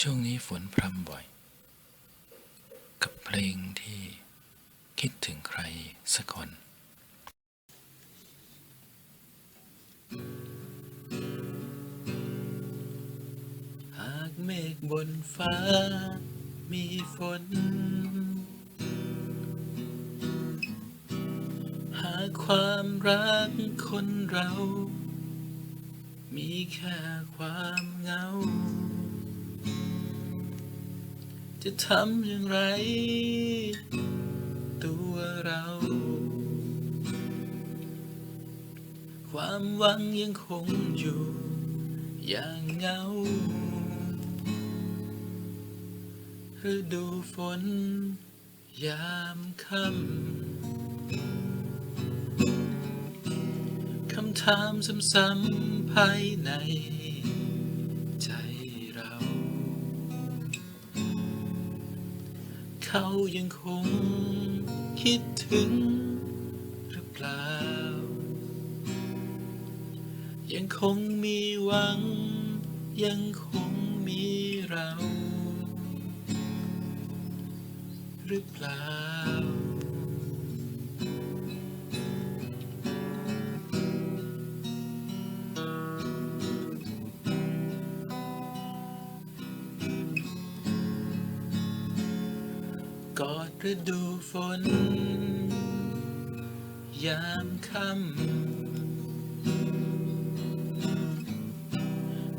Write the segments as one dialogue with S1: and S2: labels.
S1: ช่วงนี้ฝนพรำบ่อย กับเพลงที่คิดถึงใครสักคน หากเมฆบนฟ้ามีฝน หากความรักคนเรา มีแค่ความเหงา จะทำอย่างไร ตัวเรา ความหวังยังคงอยู่ อย่างเงาฤดูฝน ยามค่ำคำถามซ้ำๆภายใน เขายังคงคิดถึงหรือเปล่า ยังคงมีหวัง ยังคงมีเรา หรือเปล่า กอดฤดูฝน ยามค่ำ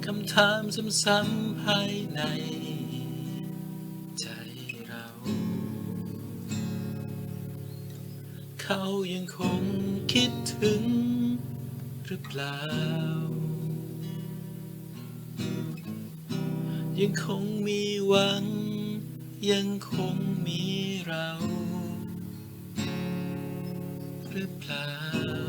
S1: คำถามซ้ำๆภายใน ใจเรา เขายังคงคิดถึง หรือเปล่า ยังคงมีหวัง ยังคงมีเรา หรือเปล่า